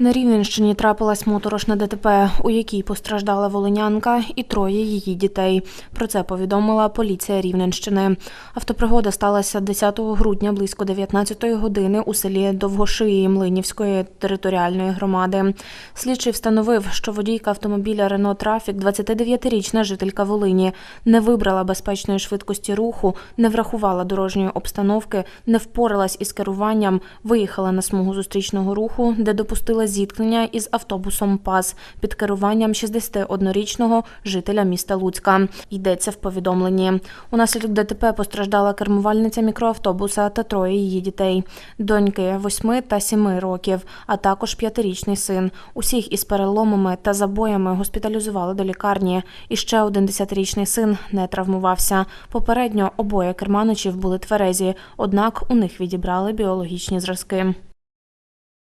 На Рівненщині трапилась моторошна ДТП, у якій постраждала волинянка і троє її дітей. Про це повідомила поліція Рівненщини. Автопригода сталася 10 грудня близько 19 години у селі Довгошиї Млинівської територіальної громади. Слідчий встановив, що водійка автомобіля Рено Трафік, 29-річна жителька Волині, не вибрала безпечної швидкості руху, не врахувала дорожньої обстановки, не впоралась із керуванням, виїхала на смугу зустрічного руху, де допустила зіткнення із автобусом ПАЗ під керуванням 61-річного жителя міста Луцька. Йдеться в повідомленні. Унаслідок ДТП постраждала кермувальниця мікроавтобуса та троє її дітей: доньки 8 та 7 років, а також п'ятирічний син. Усіх із переломами та забоями госпіталізували до лікарні. І ще один 10-річний син не травмувався. Попередньо обоє керманичів були тверезі, однак у них відібрали біологічні зразки.